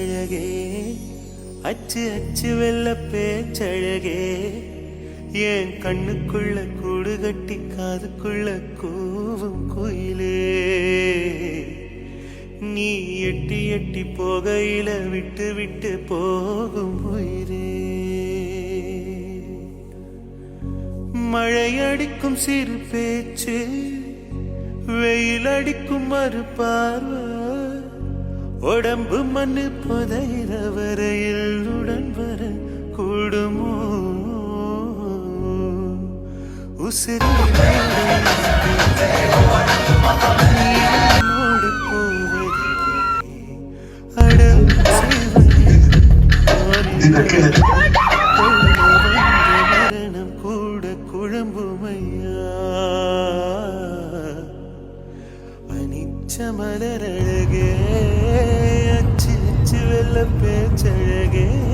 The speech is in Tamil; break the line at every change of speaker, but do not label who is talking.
அழகே. அச்சு அச்சு வெள்ள பேச்சழகே. என் கண்ணுக்குள்ள கூடு கட்டி காதுக்குள்ள கூவும் குயிலே. நீ எட்டி எட்டி போகையில விட்டு விட்டு போகும் உயிரே. மழையடிக்கும் சிறு பேச்சு வெயில் அடிக்கும் மறு பார்வை உடம்பு மண்ணு புதைர வரையில் உடன் வர கூடுமோ? உசிரி கூட குழம்புமையா? அனிச்ச மலரழகே.
달빛에게